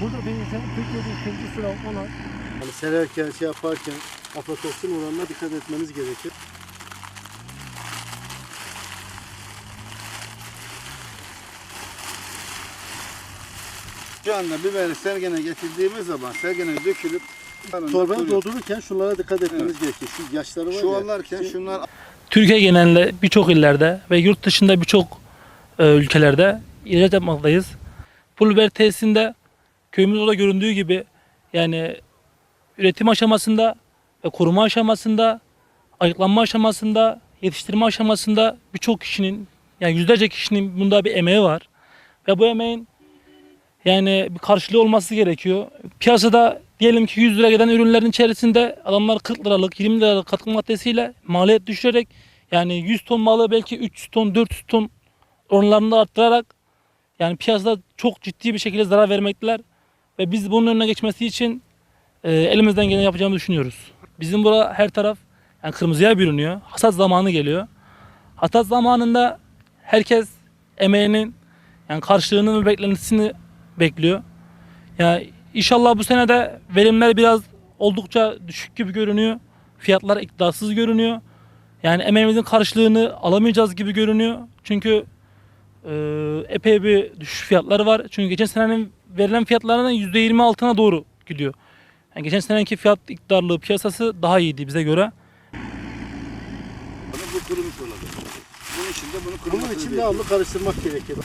Burada benim Türkiye'de ikinci sıra olan Hani sererken, şey yaparken aflatoksin oranına dikkat etmeniz gerekir. Şu anda biberi sergene getirdiğimiz zaman sergene dökülüp Torbanı doldururken şunlara dikkat etmeniz gerekir. Şu yaşları var ya. Çuvallarken şu- şunlar Türkiye genelinde birçok illerde ve yurt dışında birçok e, ülkelerde ihraç yapmaktayız. Pul biber tesisinde köyümüz orada göründüğü gibi yani üretim aşamasında ve koruma aşamasında, ayıklanma aşamasında, yetiştirme aşamasında birçok kişinin yani yüzlerce kişinin bunda bir emeği var. Ve bu emeğin yani bir karşılığı olması gerekiyor. Piyasada diyelim ki 100 lira giden ürünlerin içerisinde adamlar 40 liralık 20 liralık katkı maddesiyle maliyet düşürerek yani 100 ton malı belki 300 ton 400 ton oranlarını arttırarak yani piyasada çok ciddi bir şekilde zarar vermekteler. Ve biz bunun önüne geçmesi için e, elimizden geleni yapacağımızı düşünüyoruz. Bizim bura her taraf yani kırmızıya bürünüyor. Hasat zamanı geliyor. Hasat zamanında herkes emeğinin yani karşılığını ve beklentisini bekliyor. Ya inşallah bu sene de verimler biraz oldukça düşük gibi görünüyor. Fiyatlar iktidarsız görünüyor. Yani emeğimizin karşılığını alamayacağız gibi görünüyor. Çünkü e, epey bir düşüş fiyatları var. Çünkü geçen senenin verilen fiyatlarının %20 altına doğru gidiyor. Yani geçen seneki fiyat iktidarlığı piyasası daha iyiydi bize göre. bu kurumuş olacak. Bunun için de bunu Bunun kurumasını için devamlı karıştırmak gerekir.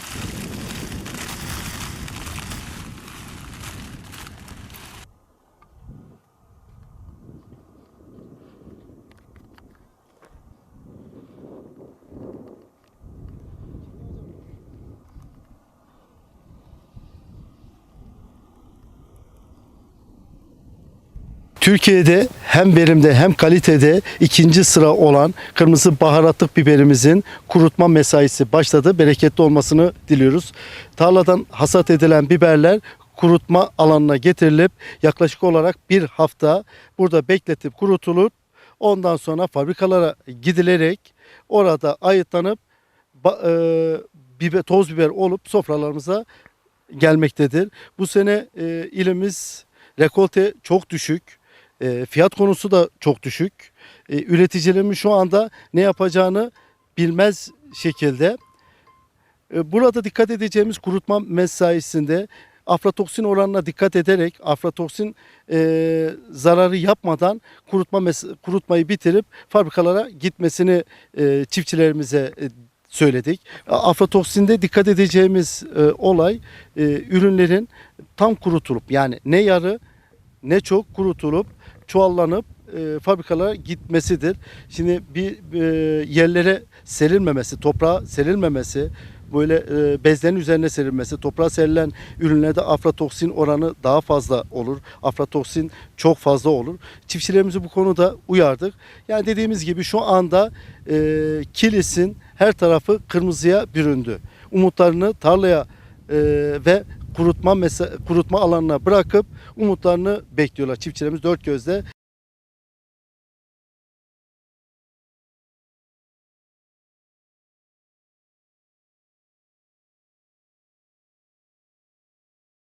Türkiye'de hem verimde hem kalitede ikinci sıra olan kırmızı baharatlık biberimizin kurutma mesaisi başladı. Bereketli olmasını diliyoruz. Tarladan hasat edilen biberler kurutma alanına getirilip yaklaşık olarak bir hafta burada bekletip kurutulup ondan sonra fabrikalara gidilerek orada ayıtlanıp e, toz biber olup sofralarımıza gelmektedir. Bu sene e, ilimiz rekolte çok düşük. E, fiyat konusu da çok düşük. E, üreticilerimiz şu anda ne yapacağını bilmez şekilde. E, burada dikkat edeceğimiz kurutma mesaisinde aflatoksin oranına dikkat ederek aflatoksin e, zararı yapmadan kurutma kurutmayı bitirip fabrikalara gitmesini e, çiftçilerimize e, söyledik. Aflatoksinde dikkat edeceğimiz e, olay e, ürünlerin tam kurutulup yani ne yarı ne çok kurutulup çuvallanıp e, fabrikalara gitmesidir. Şimdi bir e, yerlere serilmemesi, toprağa serilmemesi, böyle e, bezlerin üzerine serilmesi, toprağa serilen ürünlerde aflatoksin oranı daha fazla olur. Aflatoksin çok fazla olur. Çiftçilerimizi bu konuda uyardık. Yani dediğimiz gibi şu anda e, Kilis'in her tarafı kırmızıya büründü. Umutlarını tarlaya e, ve kurutma kurutma alanına bırakıp umutlarını bekliyorlar çiftçilerimiz dört gözle.